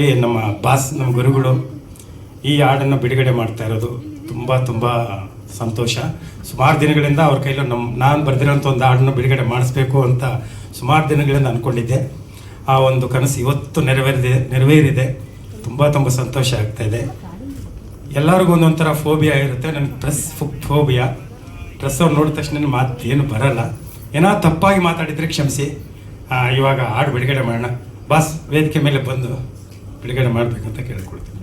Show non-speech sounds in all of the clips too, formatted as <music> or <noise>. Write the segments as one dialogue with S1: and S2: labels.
S1: ಈ ನಮ್ಮ ಬಾಸ್, ನಮ್ಮ ಗುರುಗಳು ಈ ಹಾಡನ್ನು ಬಿಡುಗಡೆ ಮಾಡ್ತಾ ಇರೋದು ತುಂಬ ತುಂಬ ಸಂತೋಷ. ಸುಮಾರು ದಿನಗಳಿಂದ ಅವ್ರ ಕೈಲಿ ನಮ್ಮ ನಾನು ಬರೆದಿರೋಂಥ ಒಂದು ಹಾಡನ್ನು ಬಿಡುಗಡೆ ಮಾಡಿಸ್ಬೇಕು ಅಂತ ಸುಮಾರು ದಿನಗಳಿಂದ ಅಂದ್ಕೊಂಡಿದ್ದೆ ಆ ಒಂದು ಕನಸು ಇವತ್ತು ನೆರವೇರಿದೆ ನೆರವೇರಿದೆ. ತುಂಬ ತುಂಬ ಸಂತೋಷ ಆಗ್ತಾ ಇದೆ. ಎಲ್ಲರಿಗೂ ಒಂದೊಂಥರ ಫೋಬಿಯಾ ಇರುತ್ತೆ. ನನಗೆ ಪ್ರೆಸ್ ಫೋಬಿಯಾ ಪ್ರೆಸ್ ಅವ್ರು ನೋಡಿದ ತಕ್ಷಣ ಮಾತು ಏನು ಬರಲ್ಲ. ಏನೋ ತಪ್ಪಾಗಿ ಮಾತಾಡಿದರೆ ಕ್ಷಮಿಸಿ. ಇವಾಗ ಹಾಡು ಬಿಡುಗಡೆ ಮಾಡೋಣ. ಬಾಸ್, ವೇದಿಕೆ ಮೇಲೆ ಬಂದು. ಬಿಡುಗಡೆ ಮಾಡಬೇಕಂತ ಕೇಳಿಕೊಳ್ತೀನಿ.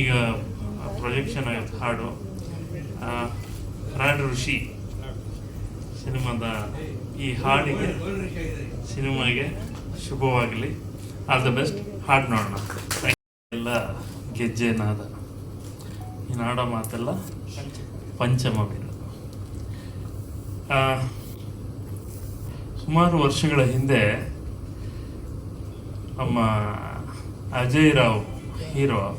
S2: ಈಗ ಪ್ರೊಜೆಕ್ಷನ್ ಆಯ್ತು ಹಾಡು. ರಾಡ್ ಋಷಿ ಸಿನಿಮಾದ ಈ ಹಾಡಿಗೆ ಸಿನಿಮಾಗೆ ಶುಭವಾಗಲಿ. All the best. ಹಾಡು ನೋಡೋಣ. ಎಲ್ಲ ಗೆಜ್ಜೆ ನಾದ ಈ ನಾಡೋ ಮಾತೆಲ್ಲ ಪಂಚಮ ಆ, ಸುಮಾರು ವರ್ಷಗಳ ಹಿಂದೆ ನಮ್ಮ ಅಜಯ್ ರಾವ್ ಹೀರೋ,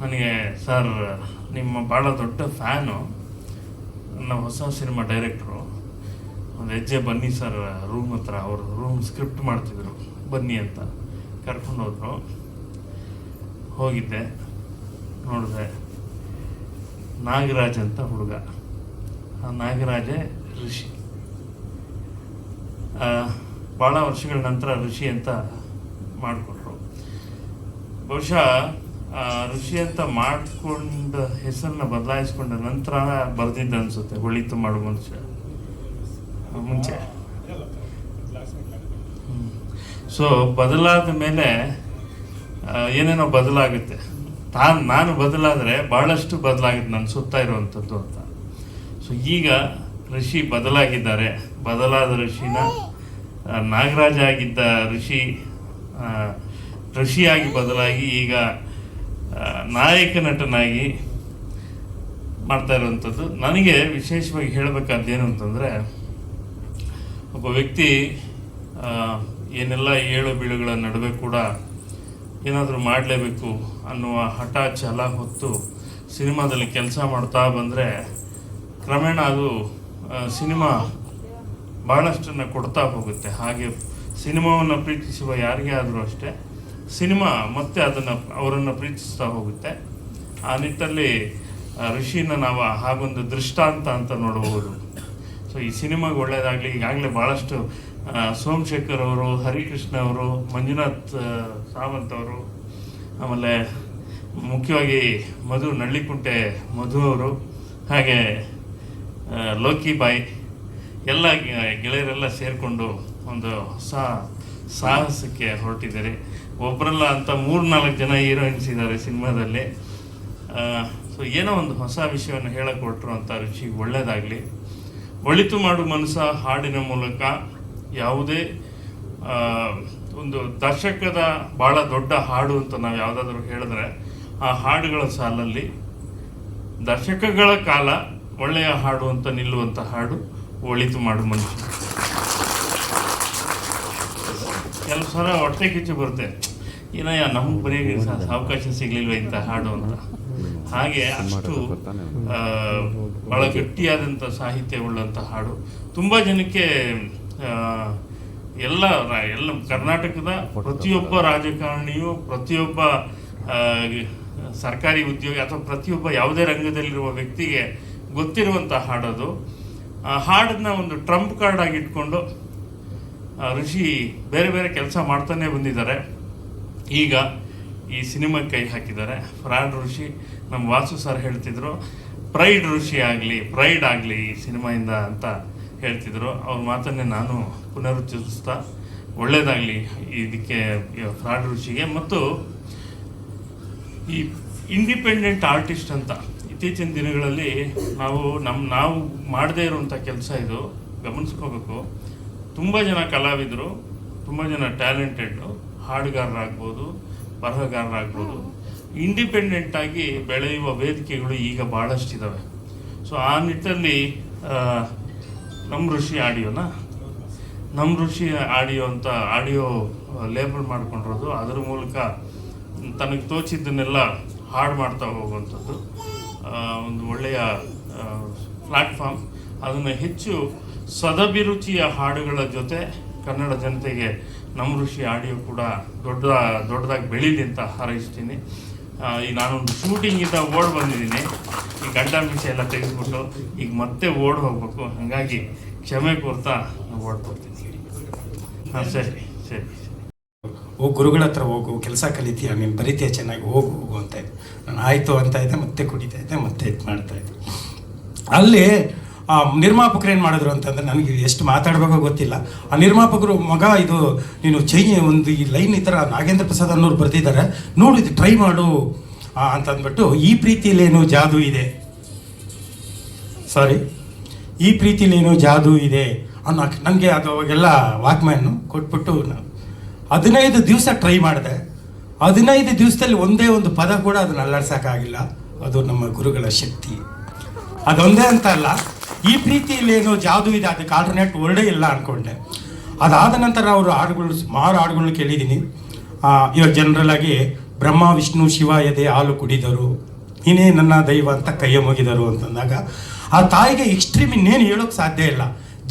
S2: ನನಗೆ ಸರ್, ನಿಮ್ಮ ಭಾಳ ದೊಡ್ಡ ಫ್ಯಾನು, ನನ್ನ ಹೊಸ ಸಿನಿಮಾ ಡೈರೆಕ್ಟ್ರು. ಒಂದು ಹೆಜ್ಜೆ ಬನ್ನಿ ಸರ್, ರೂಮ್ ಹತ್ರ, ಅವರು ರೂಮ್ ಸ್ಕ್ರಿಪ್ಟ್ ಮಾಡ್ತಿದ್ರು. ಬನ್ನಿ ಅಂತ ಕರ್ಕೊಂಡು ಹೋದರು. ಹೋಗಿದ್ದೆ. ನೋಡಿದೆ. ನಾಗರಾಜ್ ಅಂತ ಹುಡುಗ. ಆ ನಾಗರಾಜೇ ಋಷಿ ಭಾಳ ವರ್ಷಗಳ ನಂತರ ಋಷಿ ಅಂತ ಮಾಡಿಕೊಟ್ರು ಬಹುಶಃ ಋಷಿ ಅಂತ ಮಾಡಿಕೊಂಡ ಹೆಸರನ್ನ ಬದಲಾಯಿಸ್ಕೊಂಡ ನಂತರ ಬರೆದಿದ್ದ ಅನ್ಸುತ್ತೆ ಒಳಿತು ಮಾಡೋ ಮನುಷ್ಯ. ಮುಂಚೆ. ಸೊ ಬದಲಾದ ಮೇಲೆ ಏನೇನೋ ಬದಲಾಗುತ್ತೆ. ತಾನು, ನಾನು ಬದಲಾದರೆ ಭಾಳಷ್ಟು ಬದಲಾಗುತ್ತೆ ನನ್ನ ಸುತ್ತ ಇರುವಂಥದ್ದು ಅಂತ. ಸೊ ಈಗ ಋಷಿ ಬದಲಾಗಿದ್ದಾರೆ. ಬದಲಾದ ಋಷಿನ ನಾಗರಾಜ ಆಗಿದ್ದ ಋಷಿ ಋಷಿಯಾಗಿ ಬದಲಾಗಿ ಈಗ ನಾಯಕ ನಟನಾಗಿ ಮಾಡ್ತಾ ಇರುವಂಥದ್ದು. ನನಗೆ ವಿಶೇಷವಾಗಿ ಹೇಳಬೇಕಾದ್ದೇನು ಅಂತಂದರೆ, ಒಬ್ಬ ವ್ಯಕ್ತಿ ಏನೆಲ್ಲ ಏಳು ಬೀಳುಗಳ ನಡುವೆ ಕೂಡ ಏನಾದರೂ ಮಾಡಲೇಬೇಕು ಅನ್ನುವ ಹಠ ಛಲ ಹೊತ್ತು ಸಿನಿಮಾದಲ್ಲಿ ಕೆಲಸ ಮಾಡ್ತಾ ಬಂದರೆ, ಕ್ರಮೇಣ ಅದು ಸಿನಿಮಾ ಭಾಳಷ್ಟನ್ನು ಕೊಡ್ತಾ ಹೋಗುತ್ತೆ. ಹಾಗೆ ಸಿನಿಮಾವನ್ನು ಪ್ರೀತಿಸುವ ಯಾರಿಗೇ ಆದರೂ ಅಷ್ಟೇ, ಸಿನಿಮಾ ಮತ್ತೆ ಅದನ್ನು ಅವರನ್ನು ಪ್ರೀತಿಸ್ತಾ ಹೋಗುತ್ತೆ. ಆ ನಿಟ್ಟಲ್ಲಿ ಋಷಿನ ನಾವು ಹಾಗೊಂದು ದೃಷ್ಟಾಂತ ಅಂತ ನೋಡಬಹುದು. ಸೊ ಈ ಸಿನಿಮಾಗೆ ಒಳ್ಳೆಯದಾಗಲಿ ಈಗಾಗಲೇ ಭಾಳಷ್ಟು ಸೋಮಶೇಖರ್ ಅವರು, ಹರಿಕೃಷ್ಣ ಅವರು, ಮಂಜುನಾಥ್ ಸಾವಂತ್ ಅವರು, ಆಮೇಲೆ ಮುಖ್ಯವಾಗಿ ಮಧು ನಳ್ಳಿಕುಂಟೆ ಮಧು ಅವರು, ಹಾಗೆ ಲೋಕಿ ಬಾಯಿ ಎಲ್ಲ ಗೆಳೆಯರೆಲ್ಲ ಸೇರಿಕೊಂಡು ಒಂದು ಹೊಸ ಸಾಹಸಕ್ಕೆ ಹೊರಟಿದ್ದಾರೆ. ಒಬ್ಬರಲ್ಲ ಅಂತ ಮೂರು ನಾಲ್ಕು ಜನ ಹೀರೋಯಿನ್ಸ್ ಇದ್ದಾರೆ ಸಿನಿಮಾದಲ್ಲಿ. ಸೊ ಏನೋ ಒಂದು ಹೊಸ ವಿಷಯವನ್ನು ಹೇಳಿಕೊಟ್ರು ಅಂತ ರುಚಿಗೆ ಒಳ್ಳೆಯದಾಗಲಿ ಒಳಿತು ಮಾಡು ಮನಸ್ಸ ಹಾಡಿನ ಮೂಲಕ. ಯಾವುದೇ ಒಂದು ದರ್ಶಕದ ಭಾಳ ದೊಡ್ಡ ಹಾಡು ಅಂತ ನಾವು ಯಾವುದಾದ್ರೂ ಹೇಳಿದ್ರೆ ಆ ಹಾಡುಗಳ ಸಾಲಲ್ಲಿ ದಶಕಗಳ ಕಾಲ ಒಳ್ಳೆಯ ಹಾಡು ಅಂತ ನಿಲ್ಲುವಂಥ ಹಾಡು ಒಳಿತು ಮಾಡು ಮನುಷ್ಯ. ಕೆಲವು ಸಲ ಹೊಟ್ಟೆ ಕಿಚ್ಚು ಬರುತ್ತೆ. ಏನಯ್ಯ, ನಮ್ಗೆ ಬರೀ ಅವಕಾಶ ಸಿಗ್ಲಿಲ್ವ ಇಂಥ ಹಾಡು ಅಂತ. ಹಾಗೆ ಅಷ್ಟು ಬಹಳ ಗಟ್ಟಿಯಾದಂಥ ಸಾಹಿತ್ಯ ಉಳ್ಳಂಥ ಹಾಡು. ತುಂಬ ಜನಕ್ಕೆ ಎಲ್ಲ ಎಲ್ಲ ಕರ್ನಾಟಕದ ಪ್ರತಿಯೊಬ್ಬ ರಾಜಕಾರಣಿಯು, ಪ್ರತಿಯೊಬ್ಬ ಸರ್ಕಾರಿ ಉದ್ಯೋಗಿ ಅಥವಾ ಪ್ರತಿಯೊಬ್ಬ ಯಾವುದೇ ರಂಗದಲ್ಲಿರುವ ವ್ಯಕ್ತಿಗೆ ಗೊತ್ತಿರುವಂಥ ಹಾಡದು. ಆ ಹಾಡನ್ನ ಒಂದು ಟ್ರಂಪ್ ಕಾರ್ಡ್ ಆಗಿ ಇಟ್ಕೊಂಡು ಋಷಿ ಬೇರೆ ಬೇರೆ ಕೆಲಸ ಮಾಡ್ತಾನೆ ಬಂದಿದ್ದಾರೆ. ಈಗ ಈ ಸಿನಿಮಾ ಕೈ ಹಾಕಿದ್ದಾರೆ. ಫ್ರಾಡ್ ಋಷಿ, ನಮ್ಮ ವಾಸು ಸರ್ ಹೇಳ್ತಿದ್ರು ಪ್ರೈಡ್ ಋಷಿ ಆಗಲಿ ಪ್ರೈಡ್ ಆಗಲಿ ಈ ಸಿನಿಮಾಯಿಂದ ಅಂತ ಹೇಳ್ತಿದ್ರು. ಅವ್ರ ಮಾತನ್ನೇ ನಾನು ಪುನರುಚ್ಚರಿಸ್ತಾ, ಒಳ್ಳೇದಾಗಲಿ ಇದಕ್ಕೆ ಫ್ರಾಡ್ ಋಷಿಗೆ. ಮತ್ತು ಈ ಇಂಡಿಪೆಂಡೆಂಟ್ ಆರ್ಟಿಸ್ಟ್ ಅಂತ ಇತ್ತೀಚಿನ ದಿನಗಳಲ್ಲಿ ನಾವು ನಮ್ಮ ನಾವು ಮಾಡದೇ ಇರುವಂಥ ಕೆಲಸ ಇದು. ಗಮನಿಸ್ಕೋಬೇಕು. ತುಂಬ ಜನ ಕಲಾವಿದರು, ತುಂಬ ಜನ ಟ್ಯಾಲೆಂಟೆಡ್ ಹಾಡುಗಾರರಾಗ್ಬೋದು, ಬರಹಗಾರರಾಗ್ಬೋದು. ಇಂಡಿಪೆಂಡೆಂಟಾಗಿ ಬೆಳೆಯುವ ವೇದಿಕೆಗಳು ಈಗ ಭಾಳಷ್ಟಿದ್ದಾವೆ ಸೊ, ಆ ನಿಟ್ಟಲ್ಲಿ ನಮ್ಮ ಋಷಿ ಆಡಿಯೋನ? ನಮ್ಮ ಋಷಿ ಆಡಿಯೋ ಅಂತ ಆಡಿಯೋ ಲೇಬಲ್ ಮಾಡ್ಕೊಂಡಿರೋದು. ಅದರ ಮೂಲಕ ತನಗೆ ತೋಚಿದ್ದನ್ನೆಲ್ಲ ಹಾಡು ಮಾಡ್ತಾ ಹೋಗುವಂಥದ್ದು. ಒಂದು ಒಳ್ಳೆಯ ಪ್ಲ್ಯಾಟ್ಫಾರ್ಮ್ ಅದನ್ನು ಹೆಚ್ಚು ಸದಭಿರುಚಿಯ ಹಾಡುಗಳ ಜೊತೆ ಕನ್ನಡ ಜನತೆಗೆ ನಮ್ಮ ಋಷಿ ಆಡಿಯೋ ಕೂಡ ದೊಡ್ಡ ದೊಡ್ಡದಾಗಿ ಬೆಳೀಲಿ ಅಂತ ಹಾರೈಸ್ತೀನಿ. ಈಗ ನಾನೊಂದು ಶೂಟಿಂಗಿಂದ ಓಡ್ ಬಂದಿದ್ದೀನಿ. ಈ ಗಡ್ಡ ಮೀಸೆ ಎಲ್ಲ ತೆಗೆದುಬಿಟ್ಟು ಈಗ ಮತ್ತೆ ಓಡ್ ಹೋಗ್ಬೇಕು. ಹಾಗಾಗಿ ಕ್ಷಮೆ ಕೋರ್ತಾ ಓಡ್ಕೊಡ್ತೀನಿ ಹಾಂ ಸರಿ ಸರಿ.
S1: ಓ, ಗುರುಗಳ ಹತ್ರ ಹೋಗು, ಕೆಲಸ ಕಲಿತೀಯ? ನೀನು ಬರಿತೀಯ? ಚೆನ್ನಾಗಿ ಹೋಗು ಹೋಗು ಅಂತ. ಆಯಿತು ಅಂತ ಇದ್ದೆ ಮತ್ತೆ ಕುಡಿತಾ ಇದ್ದೆ, ಮತ್ತೆ ಇದು ಮಾಡ್ತಾ ಇದ್ದೆ. ಅಲ್ಲಿ, ಆ, ನಿರ್ಮಾಪಕರು ಏನು ಮಾಡಿದ್ರು ಅಂತಂದ್ರೆ ನನಗೆ ಎಷ್ಟು ಮಾತಾಡಬೇಕೋ ಗೊತ್ತಿಲ್ಲ. ಆ ನಿರ್ಮಾಪಕರು ಮಗ, ಇದು, ನೀನು ಚೈನ್ ಒಂದು ಈ ಲೈನ್ ಈ ಥರ ನಾಗೇಂದ್ರ ಪ್ರಸಾದ್ ಅನ್ನೋರು ಬರ್ತಿದ್ದಾರೆ ನೋಡು, ಇದು ಟ್ರೈ ಮಾಡು ಅಂತಂದ್ಬಿಟ್ಟು, ಈ ಪ್ರೀತಿಲೇನು ಜಾದು ಇದೆ? ಸಾರಿ ಈ ಪ್ರೀತಿಲೇನು ಜಾದು ಇದೆ? ಅನ್ನೋ ನನಗೆ ಅದು ಅವಾಗೆಲ್ಲ ವಾಕ್ಮ್ಯಾನು ಕೊಟ್ಬಿಟ್ಟು ನಾನು. ಹದಿನೈದು ದಿವಸ ಟ್ರೈ ಮಾಡಿದೆ. ಹದಿನೈದು ದಿವಸದಲ್ಲಿ ಒಂದೇ ಒಂದು ಪದ ಕೂಡ ಅದನ್ನ ಅಲ್ಲಾಡ್ಸೋಕ್ಕಾಗಿಲ್ಲ. ಅದು ನಮ್ಮ ಗುರುಗಳ ಶಕ್ತಿ. ಅದೊಂದೇ ಅಂತ ಅಲ್ಲ, ಈ ಪ್ರೀತಿಯಲ್ಲಿ ಏನೋ ಜಾದು ಇದೆ, ಅದಕ್ಕೆ ಆಲ್ಟರ್ನೇಟ್ ವರ್ಡೇ ಇಲ್ಲ ಅಂದ್ಕೊಂಡೆ ಅದಾದ ನಂತರ ಅವರು ಹಾಡುಗಳು, ಸುಮಾರು ಹಾಡುಗಳನ್ನ ಕೇಳಿದ್ದೀನಿ. ಇವಾಗ ಜನರಲ್ ಆಗಿ, ಬ್ರಹ್ಮ, ವಿಷ್ಣು, ಶಿವ, ಎದೆ, ಹಾಲು ಕುಡಿದರು. ನೀನೇ ನನ್ನ ದೈವ ಅಂತ ಕೈಯ ಮುಗಿದರು ಅಂತಂದಾಗ, ಆ ತಾಯಿಗೆ ಎಕ್ಸ್ಟ್ರೀಮ್ ಇನ್ನೇನು ಹೇಳೋಕೆ ಸಾಧ್ಯ ಇಲ್ಲ.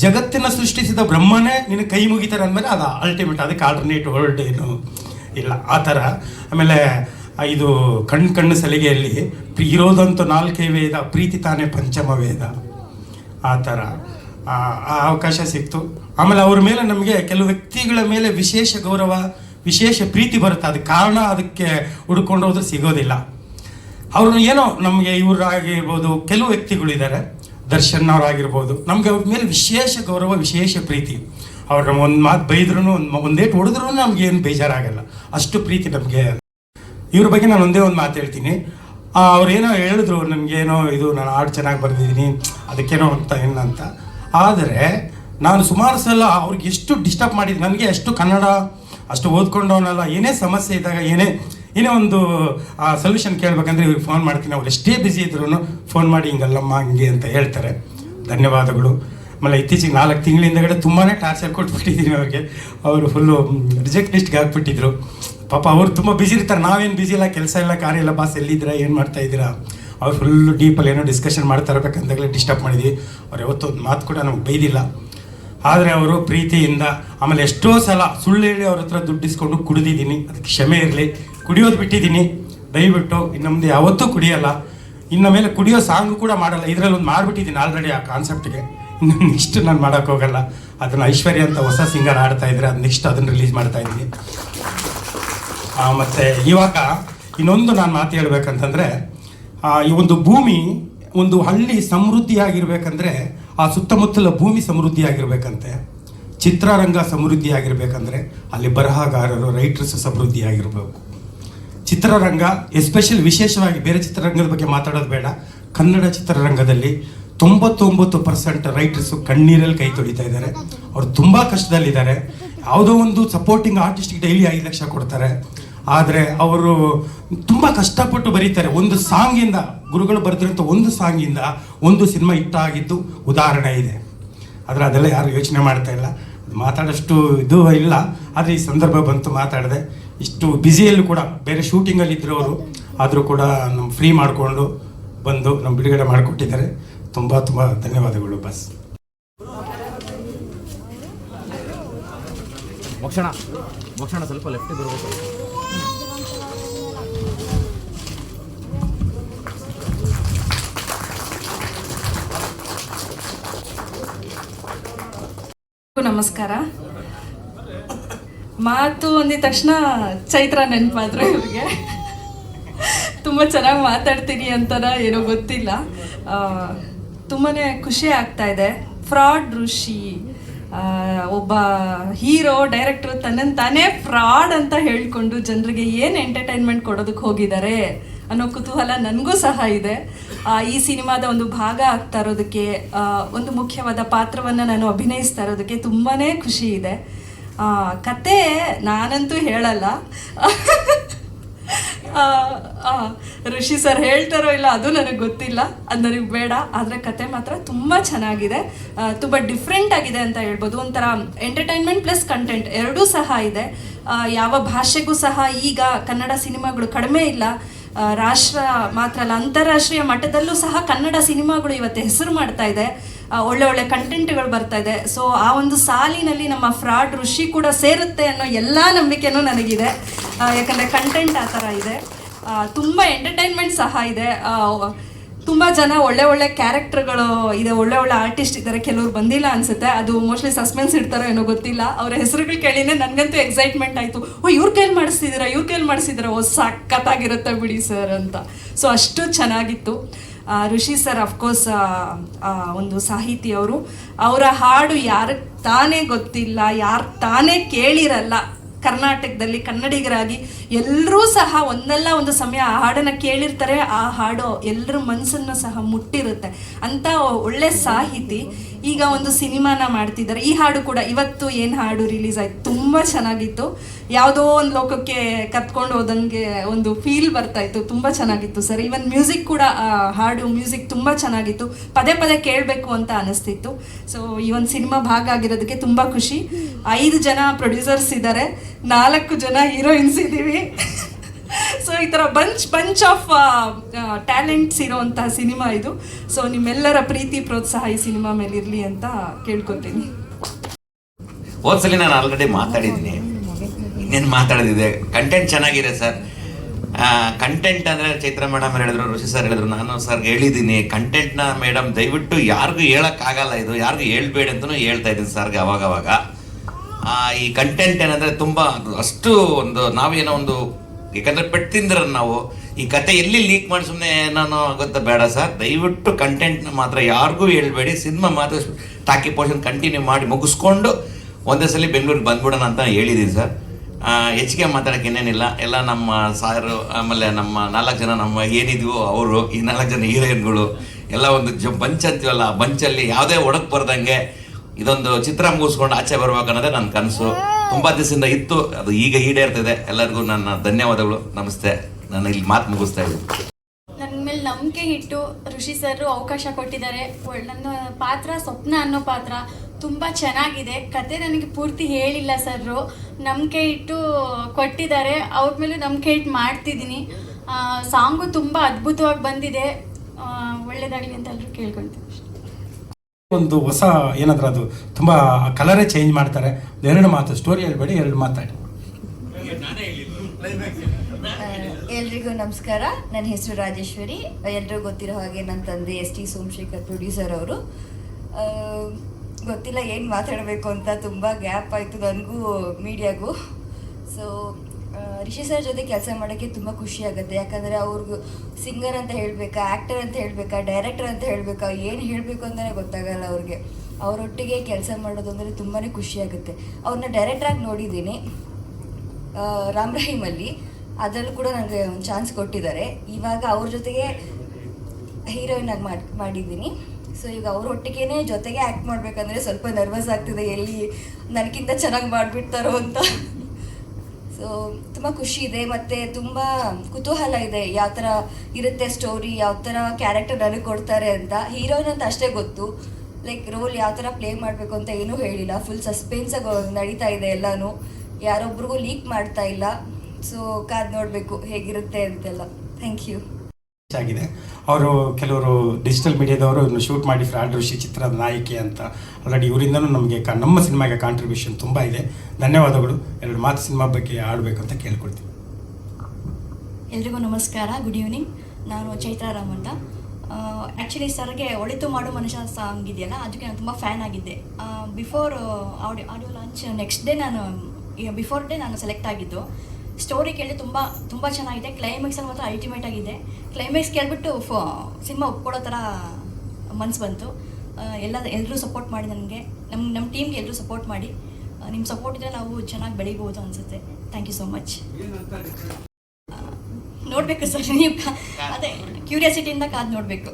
S1: ಜಗತ್ತಿನ ಸೃಷ್ಟಿಸಿದ ಬ್ರಹ್ಮನೇ ನಿನ್ನ ಕೈ ಮುಗಿತಾರೆ ಅಂದಮೇಲೆ ಅದು ಅಲ್ಟಿಮೇಟ್ ಅದಕ್ಕೆ ಆಲ್ಟರ್ನೇಟ್ ವರ್ಲ್ಡ್ ಏನು. ಇಲ್ಲ, ಆ ಥರ. ಆಮೇಲೆ ಇದು ಕಣ್ಣು ಕಣ್ಣು ಸಲಿಗೆಯಲ್ಲಿ ಇರೋದಂತೂ ನಾಲ್ಕೇ ವೇದ, ಪ್ರೀತಿ ತಾನೇ ಪಂಚಮ ವೇದ. ಆ ಥರ. ಆ ಆ ಅವಕಾಶ ಸಿಕ್ತು. ಆಮೇಲೆ ಅವ್ರ ಮೇಲೆ ನಮಗೆ ಕೆಲವು ವ್ಯಕ್ತಿಗಳ ಮೇಲೆ ವಿಶೇಷ ಗೌರವ, ವಿಶೇಷ ಪ್ರೀತಿ ಬರುತ್ತೆ. ಅದಕ್ಕೆ ಕಾರಣ ಅದಕ್ಕೆ ಹುಡ್ಕೊಂಡು ಹೋದ್ರೆ ಸಿಗೋದಿಲ್ಲ. ಅವ್ರು ಏನೋ ನಮಗೆ ಇವರಾಗಿರ್ಬೋದು, ಕೆಲವು ವ್ಯಕ್ತಿಗಳಿದ್ದಾರೆ. ದರ್ಶನ್ ಅವರಾಗಿರ್ಬೋದು. ನಮಗೆ ಅವ್ರ ಮೇಲೆ ವಿಶೇಷ ಗೌರವ, ವಿಶೇಷ ಪ್ರೀತಿ. ಅವ್ರನ್ನ ಒಂದು ಮಾತು ಬೈದ್ರು ಒಂದು ಒಂದೇಟು ಹೊಡೆದ್ರೂ ಏನು ಬೇಜಾರಾಗಲ್ಲ. ಅಷ್ಟು ಪ್ರೀತಿ ನಮಗೆ. ಇವ್ರ ಬಗ್ಗೆ ನಾನು ಒಂದೇ ಒಂದು ಮಾತು ಹೇಳ್ತೀನಿ. ಅವ್ರೇನೋ ಹೇಳಿದ್ರು, ನನಗೇನೋ ಇದು, ನಾನು ಹಾಡು ಚೆನ್ನಾಗಿ ಬರೆದಿದ್ದೀನಿ, ಅದಕ್ಕೇನೋ ಅಂತ ಏನಂತ ಆದರೆ, ನಾನು ಸುಮಾರು ಸಲ ಅವ್ರಿಗೆ ಎಷ್ಟು ಡಿಸ್ಟರ್ಬ್ ಮಾಡಿದ್ದು ನನಗೆ ಅಷ್ಟು ಕನ್ನಡ, ಅಷ್ಟು ಓದ್ಕೊಂಡವನಲ್ಲ, ಏನೇ ಸಮಸ್ಯೆ ಇದ್ದಾಗ ಏನೇ ಏನೇ ಒಂದು ಸೊಲ್ಯೂಷನ್ ಕೇಳಬೇಕಂದ್ರೆ ಇವ್ರಿಗೆ ಫೋನ್ ಮಾಡ್ತೀನಿ. ಅವ್ರು ಎಷ್ಟೇ ಬ್ಯುಸಿ ಇದ್ರು ಫೋನ್ ಮಾಡಿ, ಹಿಂಗಲ್ಲಮ್ಮ, ಹಂಗೆ ಅಂತ ಹೇಳ್ತಾರೆ. ಧನ್ಯವಾದಗಳು. ಆಮೇಲೆ ಇತ್ತೀಚೆಗೆ ನಾಲ್ಕು ತಿಂಗಳ ಹಿಂದಗಡೆ ತುಂಬಾ ಟಾರ್ಚರ್ ಕೊಟ್ಬಿಟ್ಟಿದ್ದೀನಿ ಅವ್ರಿಗೆ. ಅವರು ಫುಲ್ಲು ರಿಜೆಕ್ಟ್ ಲಿಸ್ಟ್ಗೆ ಹಾಕ್ಬಿಟ್ಟಿದ್ರು. ಪಾಪ ಅವ್ರು ತುಂಬ ಬ್ಯುಸಿ ಇರ್ತಾರೆ. ನಾವೇನು ಬಿಸಿ ಇಲ್ಲ, ಕೆಲಸ ಇಲ್ಲ, ಕಾರ್ಯ ಇಲ್ಲ ಬಾಸ್ ಎಲ್ಲಿದ್ದೀರಾ, ಏನು ಮಾಡ್ತಾ ಇದ್ದೀರಾ? ಅವ್ರು ಫುಲ್ಲು ಡೀಪಲ್ಲಿ ಏನೋ ಡಿಸ್ಕಷನ್ ಮಾಡ್ತಾ ಇರಬೇಕಂದಾಗಲೇ ಡಿಸ್ಟರ್ಬ್ ಮಾಡಿದ್ವಿ. ಅವ್ರು ಯಾವತ್ತೂ ಒಂದು ಮಾತು ಕೂಡ ನಮ್ಗೆ ಬೈದಿಲ್ಲ. ಆದರೆ ಅವರು ಪ್ರೀತಿಯಿಂದ, ಆಮೇಲೆ ಎಷ್ಟೋ ಸಲ ಸುಳ್ಳು ಹೇಳಿ ಅವ್ರ ಹತ್ರ ದುಡ್ಡು ಇಸ್ಕೊಂಡು ಕುಡಿದಿದ್ದೀನಿ. ಅದಕ್ಕೆ ಕ್ಷಮೆ ಇರಲಿ. ಕುಡಿಯೋದು ಬಿಟ್ಟಿದ್ದೀನಿ. ದಯವಿಟ್ಟು ಇನ್ನು ಮುಂದೆ ಯಾವತ್ತೂ ಕುಡಿಯೋಲ್ಲ. ಇನ್ನು ಮೇಲೆ ಕುಡಿಯೋ ಸಾಂಗು ಕೂಡ ಮಾಡಲ್ಲ. ಇದರಲ್ಲಿ ಒಂದು ಮಾಡಿಬಿಟ್ಟಿದ್ದೀನಿ ಆಲ್ರೆಡಿ ಆ ಕಾನ್ಸೆಪ್ಟ್ಗೆ ನೆಕ್ಸ್ಟ್ ನಾನು ಮಾಡೋಕ್ಕೋಗಲ್ಲ ಅದನ್ನು ಐಶ್ವರ್ಯ ಅಂತ ಹೊಸ ಸಿಂಗರ್ ಆಡ್ತಾ ಇದ್ರೆ ಅದು ನೆಕ್ಸ್ಟ್ ಅದನ್ನು ರಿಲೀಸ್ ಮಾಡ್ತಾ ಇದ್ದೀನಿ. ಮತ್ತು ಇವಾಗ ಇನ್ನೊಂದು ನಾನು ಮಾತು ಹೇಳ್ಬೇಕಂತಂದ್ರೆ ಈ ಒಂದು ಭೂಮಿ ಒಂದು ಹಳ್ಳಿ ಸಮೃದ್ಧಿಯಾಗಿರ್ಬೇಕಂದ್ರೆ, ಆ ಸುತ್ತಮುತ್ತಲ ಭೂಮಿ ಸಮೃದ್ಧಿಯಾಗಿರ್ಬೇಕಂತೆ, ಚಿತ್ರರಂಗ ಸಮೃದ್ಧಿಯಾಗಿರ್ಬೇಕಂದ್ರೆ, ಅಲ್ಲಿ ಬರಹಗಾರರು ರೈಟರ್ಸ್ ಸಮೃದ್ಧಿಯಾಗಿರಬೇಕು. ಚಿತ್ರರಂಗ ಎಸ್ಪೆಷಲ್ ವಿಶೇಷವಾಗಿ ಬೇರೆ ಚಿತ್ರರಂಗದ ಬಗ್ಗೆ ಮಾತಾಡೋದು ಬೇಡ. ಕನ್ನಡ ಚಿತ್ರರಂಗದಲ್ಲಿ ತೊಂಬತ್ತೊಂಬತ್ತು ಪರ್ಸೆಂಟ್ ರೈಟರ್ಸು ಕಣ್ಣೀರಲ್ಲಿ ಕೈ ತೊಳಿತಾ ಇದ್ದಾರೆ. ಅವ್ರು ತುಂಬ ಕಷ್ಟದಲ್ಲಿದ್ದಾರೆ. ಯಾವುದೋ ಒಂದು ಸಪೋರ್ಟಿಂಗ್ ಆರ್ಟಿಸ್ಟಿಗೆ ಡೈಲಿ ಐದು ಲಕ್ಷ ಕೊಡ್ತಾರೆ. ಆದರೆ ಅವರು ತುಂಬ ಕಷ್ಟಪಟ್ಟು ಬರೀತಾರೆ. ಒಂದು ಸಾಂಗಿಂದ ಗುರುಗಳು ಬರೆದಿರೋಂಥ ಒಂದು ಸಾಂಗಿಂದ ಒಂದು ಸಿನಿಮಾ ಆಗಿದ್ದು ಉದಾಹರಣೆ ಇದೆ. ಆದರೆ ಅದೆಲ್ಲ ಯಾರು ಯೋಚನೆ ಮಾಡ್ತಾ ಇಲ್ಲ. ಮಾತಾಡೋಷ್ಟು ಇದು ಇಲ್ಲ. ಆದರೆ ಈ ಸಂದರ್ಭ ಬಂತು ಮಾತಾಡಿದೆ ಇಷ್ಟು ಬ್ಯುಸಿಯಲ್ಲೂ ಕೂಡ ಬೇರೆ ಶೂಟಿಂಗಲ್ಲಿ ಇದ್ದರು ಅವರು ಆದರೂ ಕೂಡ ನಮ್ಮ ಫ್ರೀ ಮಾಡಿಕೊಂಡು ಬಂದು ನಮ್ಮ ಬಿಡುಗಡೆ ಮಾಡಿಕೊಟ್ಟಿದ್ದಾರೆ. ತುಂಬ ತುಂಬ ಧನ್ಯವಾದಗಳು ಬಸ್.
S3: ಮೋಕ್ಷಣ ಮೋಕ್ಷಣ ಸ್ವಲ್ಪ ಲೆಫ್ಟ್ ಬರಬೇಕು.
S4: ನಮಸ್ಕಾರ. ಮಾತು ಅಂದಿದ ತಕ್ಷಣ ಚೈತ್ರ ನೆನಪಾದ್ರು ಇವ್ರಿಗೆ. ತುಂಬ ಚೆನ್ನಾಗಿ ಮಾತಾಡ್ತೀನಿ ಅಂತಾರ ಏನೋ ಗೊತ್ತಿಲ್ಲ. ತುಂಬಾ ಖುಷಿ ಆಗ್ತಾ ಇದೆ. ಫ್ರಾಡ್ ಋಷಿ ಒಬ್ಬ ಹೀರೋ, ಡೈರೆಕ್ಟರ್ ತನ್ನನ್ನು ತಾನೇ ಫ್ರಾಡ್ ಅಂತ ಹೇಳ್ಕೊಂಡು ಜನರಿಗೆ ಏನು ಎಂಟರ್ಟೈನ್ಮೆಂಟ್ ಕೊಡೋದಕ್ಕೆ ಹೋಗಿದ್ದಾರೆ ಅನ್ನೋ ಕುತೂಹಲ ನನಗೂ ಸಹ ಇದೆ. ಈ ಸಿನಿಮಾದ ಒಂದು ಭಾಗ ಆಗ್ತಾ ಇರೋದಕ್ಕೆ ಒಂದು ಮುಖ್ಯವಾದ ಪಾತ್ರವನ್ನು ನಾನು ಅಭಿನಯಿಸ್ತಾ ಇರೋದಕ್ಕೆ ತುಂಬಾ ಖುಷಿ ಇದೆ. ಕತೆ ನಾನಂತೂ ಹೇಳಲ್ಲ. <laughs> ಋಷಿ ಸರ್ ಹೇಳ್ತಾರೋ ಇಲ್ಲ ಅದು ನನಗೆ ಗೊತ್ತಿಲ್ಲ. ಅದು ನನಗೆ ಬೇಡ, ಆದರೆ ಕತೆ ಮಾತ್ರ ತುಂಬ ಚೆನ್ನಾಗಿದೆ. ತುಂಬ ಡಿಫ್ರೆಂಟ್ ಆಗಿದೆ ಅಂತ ಹೇಳ್ಬೋದು. ಒಂಥರ ಎಂಟರ್ಟೈನ್ಮೆಂಟ್ ಪ್ಲಸ್ ಕಂಟೆಂಟ್ ಎರಡೂ ಸಹ ಇದೆ. ಯಾವ ಭಾಷೆಗೂ ಸಹ ಈಗ ಕನ್ನಡ ಸಿನಿಮಾಗಳು ಕಡಿಮೆ ಇಲ್ಲ. ರಾಷ್ಟ್ರ ಮಾತ್ರ ಅಲ್ಲ, ಅಂತಾರಾಷ್ಟ್ರೀಯ ಮಟ್ಟದಲ್ಲೂ ಸಹ ಕನ್ನಡ ಸಿನಿಮಾಗಳು ಇವತ್ತು ಹೆಸರು ಮಾಡ್ತಾ ಇದೆ. ಒಳ್ಳೆ ಒಳ್ಳೆ ಕಂಟೆಂಟ್ಗಳು ಬರ್ತಾ ಇದೆ. ಸೊ ಆ ಒಂದು ಸಾಲಿನಲ್ಲಿ ನಮ್ಮ ಫ್ರಾಡ್ ಋಷಿ ಕೂಡ ಸೇರುತ್ತೆ ಅನ್ನೋ ಎಲ್ಲ ನಂಬಿಕೆನೂ ನನಗಿದೆ. ಯಾಕಂದರೆ ಕಂಟೆಂಟ್ ಆ ಥರ ಇದೆ. ತುಂಬ ಎಂಟರ್ಟೈನ್ಮೆಂಟ್ ಸಹ ಇದೆ. ತುಂಬ ಜನ ಒಳ್ಳೆ ಒಳ್ಳೆ ಕ್ಯಾರೆಕ್ಟರ್ಗಳು ಇದೆ, ಒಳ್ಳೆ ಒಳ್ಳೆ ಆರ್ಟಿಸ್ಟ್ ಇದ್ದಾರೆ. ಕೆಲವ್ರು ಬಂದಿಲ್ಲ ಅನ್ಸುತ್ತೆ. ಅದು ಮೋಸ್ಟ್ಲಿ ಸಸ್ಪೆನ್ಸ್ ಇಡ್ತಾರೋ ಏನೋ ಗೊತ್ತಿಲ್ಲ. ಅವ್ರ ಹೆಸರುಗಳು ಕೇಳಿನೇ ನನಗಂತೂ ಎಕ್ಸೈಟ್ಮೆಂಟ್ ಆಯಿತು. ಓ, ಇವ್ರ ಕೈಲಿ ಮಾಡಿಸ್ತಿದ್ದೀರಾ? ಇವ್ರ ಕೈಲಿ ಮಾಡಿಸಿದ್ದೀರಾ ಓ, ಸಖತ್ತಾಗಿರುತ್ತೆ ಬಿಡಿ ಸರ್ ಅಂತ. ಸೊ ಅಷ್ಟು ಚೆನ್ನಾಗಿತ್ತು. ಋಷಿ ಸರ್ ಅಫ್ಕೋರ್ಸ್ ಒಂದು ಸಾಹಿತಿ ಅವರು ಅವರ ಹಾಡು ಯಾರಿಗೆ ತಾನೇ ಗೊತ್ತಿಲ್ಲ, ಯಾರು ತಾನೇ ಕೇಳಿರಲ್ಲ. ಕರ್ನಾಟಕದಲ್ಲಿ ಕನ್ನಡಿಗರಾಗಿ ಎಲ್ಲರೂ ಸಹ ಒಂದಲ್ಲ ಒಂದು ಸಮಯ ಆ ಹಾಡನ್ನು ಕೇಳಿರ್ತಾರೆ, ಆ ಹಾಡು ಎಲ್ಲರ ಮನಸ್ಸನ್ನು ಸಹ ಮುಟ್ಟಿರುತ್ತೆ. ಅಂತ ಒಳ್ಳೆ ಸಾಹಿತಿ. ಈಗ ಒಂದು ಸಿನಿಮಾನ ಮಾಡ್ತಿದ್ದಾರೆ. ಈ ಹಾಡು ಕೂಡ ಇವತ್ತು ಏನು ಹಾಡು ರಿಲೀಸ್ ಆಯ್ತು? ತುಂಬ ಚೆನ್ನಾಗಿತ್ತು. ಯಾವುದೋ ಒಂದು ಲೋಕಕ್ಕೆ ಕತ್ಕೊಂಡು ಹೋದಂಗೆ ಒಂದು ಫೀಲ್ ಬರ್ತಾ ಇತ್ತು. ತುಂಬ ಚೆನ್ನಾಗಿತ್ತು ಸರ್ ಈವನ್ ಮ್ಯೂಸಿಕ್ ಕೂಡ ಹಾಡು ಮ್ಯೂಸಿಕ್ ತುಂಬ ಚೆನ್ನಾಗಿತ್ತು. ಪದೇ ಪದೇ ಕೇಳಬೇಕು ಅಂತ ಅನಿಸ್ತಿತ್ತು. ಸೊ ಈ ಒಂದು ಸಿನಿಮಾ ಭಾಗ ಆಗಿರೋದಕ್ಕೆ ತುಂಬ ಖುಷಿ. ಐದು ಜನ ಪ್ರೊಡ್ಯೂಸರ್ಸ್ ಇದ್ದಾರೆ. ನಾಲ್ಕು ಜನ ಹೀರೋಯಿನ್ಸ್ ಇದ್ದೀವಿ. <laughs> ಸೊ ಈ ಥರ ಬಂಚ್ ಬಂಚ್ ಆಫ್ ಟ್ಯಾಲೆಂಟ್ಸ್ ಇರೋವಂತಹ ಸಿನಿಮಾ ಇದು. ಸೊ ನಿಮ್ಮೆಲ್ಲರ ಪ್ರೀತಿ, ಪ್ರೋತ್ಸಾಹ ಈ ಸಿನಿಮಾ ಮೇಲೆ ಇರಲಿ ಅಂತ ಕೇಳ್ಕೊತೀನಿ.
S5: ಹೋದ್ಸಲಿ ನಾನು ಆಲ್ರೆಡಿ ಮಾತಾಡಿದ್ದೀನಿ. ಇನ್ನೇನು ಮಾತಾಡಿದೆ ಕಂಟೆಂಟ್ ಚೆನ್ನಾಗಿದೆ ಸರ್ ಕಂಟೆಂಟ್ ಅಂದರೆ ಚೈತ್ರ ಮೇಡಮ್ ಹೇಳಿದ್ರು, ಋಷಿ ಸರ್ ಹೇಳಿದ್ರು, ನಾನು ಸರ್ ಹೇಳಿದ್ದೀನಿ. ಕಂಟೆಂಟ್ನ ಮೇಡಮ್ ದಯವಿಟ್ಟು ಯಾರಿಗೂ ಹೇಳೋಕ್ಕಾಗಲ್ಲ ಇದು. ಯಾರಿಗೂ ಹೇಳ್ಬೇಡಿ ಅಂತಲೂ ಹೇಳ್ತಾ ಇದ್ದೀನಿ ಸರ್ಗೆ ಅವಾಗವಾಗ. ಈ ಕಂಟೆಂಟ್ ಏನಂದರೆ ತುಂಬ ಅಷ್ಟು ಒಂದು ನಾವೇನೋ ಒಂದು ಯಾಕಂದರೆ ಪೆಟ್ಟು ತಿಂದ್ರ ನಾವು ಈ ಕತೆ ಎಲ್ಲಿ ಲೀಕ್ ಮಾಡಿ ಸುಮ್ಮನೆ ಏನೋ ಗೊತ್ತಾ ಬೇಡ ಸರ್. ದಯವಿಟ್ಟು ಕಂಟೆಂಟ್ನ ಮಾತ್ರ ಯಾರಿಗೂ ಹೇಳ್ಬೇಡಿ. ಸಿನಿಮಾ ಮಾತ್ರ ಟಾಕಿ ಪೋರ್ಷನ್ ಕಂಟಿನ್ಯೂ ಮಾಡಿ ಮುಗಿಸ್ಕೊಂಡು ಒಂದೇ ಸಲ ಬೆಂಗಳೂರಿಗೆ ಬಂದ್ಬಿಡೋಣ ಅಂತ ಹೇಳಿದ್ದೀನಿ ಸರ್. ಹೆಚ್ಚಿಗೆ ಮಾತಾಡೋಕೆ ಇನ್ನೇನಿಲ್ಲ. ಎಲ್ಲ ನಮ್ಮ ಸಾರು ಆಮೇಲೆ ನಮ್ಮ ನಾಲ್ಕು ಜನ ನಮ್ಮ ಏನಿದ್ವೋ ಅವರು, ಈ ನಾಲ್ಕು ಜನ ಹೀರೋಯಿನ್ಗಳು, ಎಲ್ಲ ಒಂದು ಜ ಬಂಚ್ ಅಂತೀವಲ್ಲ, ಆ ಬಂಚಲ್ಲಿ ಯಾವುದೇ ಒಡಕ್ ಬರ್ದಂಗೆ ಇದೊಂದು ಚಿತ್ರ ಮುಗಿಸ್ಕೊಂಡು ಆಚೆ ಬರ್ಬೇಕನ್ನೋದೇ ನನ್ನ ಕನಸು. ತುಂಬ ದಿವಸದಿಂದ ಇತ್ತು ಅದು ಈಗ ಈಡೇರ್ತಿದೆ ಎಲ್ಲರಿಗೂ ನನ್ನ ಧನ್ಯವಾದಗಳು. ನಮಸ್ತೆ. ನಾನು ಇಲ್ಲಿ ಮಾತು ಮುಗಿಸ್ತಾ ಇದ್ದೀನಿ.
S6: ಮೇಲೆ ನಂಬಿಕೆ ಇಟ್ಟು ಋಷಿ ಸರ್ ಅವಕಾಶ ಕೊಟ್ಟಿದ್ದಾರೆ. ನನ್ನ ಪಾತ್ರ ಸ್ವಪ್ನ ಅನ್ನೋ ಪಾತ್ರ ತುಂಬಾ ಚೆನ್ನಾಗಿದೆ. ಕತೆ ನನಗೆ ಪೂರ್ತಿ ಹೇಳಿಲ್ಲ ಸರ್ರು. ನಂಬಿಕೆ ಇಟ್ಟು ಕೊಟ್ಟಿದ್ದಾರೆ. ಅವ್ರ ಮೇಲೆ ನಂಬಿಕೆ ಇಟ್ಟು ಮಾಡ್ತಿದ್ದೀನಿ. ಸಾಂಗು ತುಂಬಾ ಅದ್ಭುತವಾಗಿ ಬಂದಿದೆ. ಆ, ಒಳ್ಳೇದಾಗಲಿ ಅಂತ ಎಲ್ಲರೂ ಕೇಳ್ಕೊಳ್ತೀನಿ
S1: ಒಂದು ಹೊಸ ಏನಾದ್ರೂ ಅದು ತುಂಬ ಕಲರೇ ಚೇಂಜ್ ಮಾಡ್ತಾರೆ. ಎರಡು ಮಾತು ಸ್ಟೋರಿ ಹೇಳ್ಬೇಡಿ, ಎರಡು ಮಾತಾಡಿ.
S7: ಎಲ್ರಿಗೂ ನಮಸ್ಕಾರ. ನನ್ನ ಹೆಸರು ರಾಜೇಶ್ವರಿ. ಎಲ್ರಿಗೂ ಗೊತ್ತಿರೋ ಹಾಗೆ ನನ್ನ ತಂದೆ ಎಸ್ ಟಿ ಸೋಮಶೇಖರ್ ಪ್ರೊಡ್ಯೂಸರ್ ಅವರು. ಗೊತ್ತಿಲ್ಲ ಏನು ಮಾತಾಡಬೇಕು ಅಂತ ತುಂಬ ಗ್ಯಾಪ್ ಆಯಿತು ನನಗೂ ಮೀಡಿಯಾಗೂ ಸೊ ರಿಷಿ ಸರ್ ಜೊತೆ ಕೆಲಸ ಮಾಡೋಕ್ಕೆ ತುಂಬ ಖುಷಿ ಆಗುತ್ತೆ. ಯಾಕಂದರೆ ಅವ್ರಿಗೂ ಸಿಂಗರ್ ಅಂತ ಹೇಳಬೇಕಾ ಆ್ಯಕ್ಟರ್ ಅಂತ ಹೇಳಬೇಕಾ ಡೈರೆಕ್ಟರ್ ಅಂತ ಹೇಳಬೇಕಾ, ಏನು ಹೇಳಬೇಕು ಅಂತಲೇ ಗೊತ್ತಾಗಲ್ಲ ಅವ್ರಿಗೆ. ಅವರೊಟ್ಟಿಗೆ ಕೆಲಸ ಮಾಡೋದು ಅಂದರೆ ತುಂಬಾ ಖುಷಿ ಆಗುತ್ತೆ. ಅವ್ರನ್ನ ಡೈರೆಕ್ಟ್ರಾಗಿ ನೋಡಿದ್ದೀನಿ ರಾಮ್ ರಹೀಮಲ್ಲಿ ಅದರಲ್ಲೂ ಕೂಡ ನನಗೆ ಒಂದು ಚಾನ್ಸ್ ಕೊಟ್ಟಿದ್ದಾರೆ. ಇವಾಗ ಅವ್ರ ಜೊತೆಗೆ ಹೀರೋಯಿನ್ ಆಗಿ ಮಾಡಿ, ಮಾಡಿದ್ದೀನಿ. ಸೊ ಈಗ ಅವರೊಟ್ಟಿಗೆ ಜೊತೆಗೆ ಆ್ಯಕ್ಟ್ ಮಾಡಬೇಕಂದ್ರೆ ಸ್ವಲ್ಪ ನರ್ವಸ್ ಆಗ್ತಿದೆ, ಎಲ್ಲಿ ನನಗಿಂತ ಚೆನ್ನಾಗಿ ಮಾಡಿಬಿಡ್ತಾರೋ ಅಂತ. ಸೊ ತುಂಬ ಖುಷಿ ಇದೆ ಮತ್ತು ತುಂಬ ಕುತೂಹಲ ಇದೆ ಯಾವ ಥರ ಇರುತ್ತೆ ಸ್ಟೋರಿ ಯಾವ ಥರ ಕ್ಯಾರೆಕ್ಟರ್ ನನಗೆ ಕೊಡ್ತಾರೆ ಅಂತ. ಹೀರೋಯಿನ್ ಅಂತ ಅಷ್ಟೇ ಗೊತ್ತು. ಲೈಕ್ ರೋಲ್ ಯಾವ ಥರ ಪ್ಲೇ ಮಾಡಬೇಕು ಅಂತ ಏನೂ ಹೇಳಿಲ್ಲ. ಫುಲ್ ಸಸ್ಪೆನ್ಸಾಗಿ ನಡೀತಾ ಇದೆ ಎಲ್ಲನೂ. ಯಾರೊಬ್ರಿಗೂ ಲೀಕ್ ಮಾಡ್ತಾ ಇಲ್ಲ. ಸೊ ಕಾದ್ ನೋಡಬೇಕು ಹೇಗಿರುತ್ತೆ ಅಂತೆಲ್ಲ. ಥ್ಯಾಂಕ್ ಯು
S1: ಆಗಿದೆ. ಅವರು ಕೆಲವರು ಡಿಜಿಟಲ್ ಮೀಡಿಯಾದವರು ಇನ್ನು ಶೂಟ್ ಮಾಡಿ ಫ್ರಾಡ್ ಋಷಿ ಚಿತ್ರದ ನಾಯಕಿ ಅಂತ. ಆಲ್ರೆಡಿ ಇವರಿಂದನೂ ನಮಗೆ ನಮ್ಮ ಸಿನಿಮಾಗೆ ಕಾಂಟ್ರಿಬ್ಯೂಷನ್ ತುಂಬ ಇದೆ. ಧನ್ಯವಾದಗಳು. ಎರಡು ಮಾತು ಸಿನಿಮಾ ಬಗ್ಗೆ ಆಡಬೇಕು ಅಂತ ಕೇಳ್ಕೊಳ್ತೀನಿ
S6: ಎಲ್ರಿಗೂ ನಮಸ್ಕಾರ. ಗುಡ್ ಈವ್ನಿಂಗ್ ನಾನು ಚೈತ್ರಾರಾಮ್ ಅಂತ. ಆ್ಯಕ್ಚುಲಿ ಸರ್ಗೆ ಒಳಿತು ಮಾಡು ಮನುಷ್ಯ ಸಾಂಗ್ ಇದೆಯಲ್ಲ, ಅದಕ್ಕೆ ನಾನು ತುಂಬ ಫ್ಯಾನ್ ಆಗಿದ್ದೆ. Before audio audio launch next day ನಾನು ಬಿಫೋರ್ ಡೇ ನಾನು ಸೆಲೆಕ್ಟ್ ಆಗಿದ್ದು. ಸ್ಟೋರಿ ಕೇಳಿ ತುಂಬ ತುಂಬ ಚೆನ್ನಾಗಿದೆ. ಕ್ಲೈಮ್ಯಾಕ್ಸಲ್ಲಿ ಮಾತ್ರ ಅಲ್ಟಿಮೇಟ್ ಆಗಿದೆ. ಕ್ಲೈಮ್ಯಾಕ್ಸ್ ಕೇಳಿಬಿಟ್ಟು ಫೋ, ಸಿನಿಮಾ ಒಪ್ಕೊಡೋ ಥರ ಮನ್ಸು ಬಂತು. ಎಲ್ಲ ಎಲ್ಲರೂ ಸಪೋರ್ಟ್ ಮಾಡಿ ನನಗೆ. ನಮ್ಮ ನಮ್ಮ ಟೀಮ್ಗೆ ಎಲ್ಲರೂ ಸಪೋರ್ಟ್ ಮಾಡಿ. ನಿಮ್ಮ ಸಪೋರ್ಟ್ ಇದ್ದರೆ ನಾವು ಚೆನ್ನಾಗಿ ಬೆಳಿಬೋದು ಅನಿಸುತ್ತೆ. ಥ್ಯಾಂಕ್ ಯು ಸೋ ಮಚ್ ನೋಡಬೇಕು ಸರ್, ನೀವು ಅದೇ ಕ್ಯೂರಿಯಾಸಿಟಿಯಿಂದ ಕಾದು ನೋಡಬೇಕು.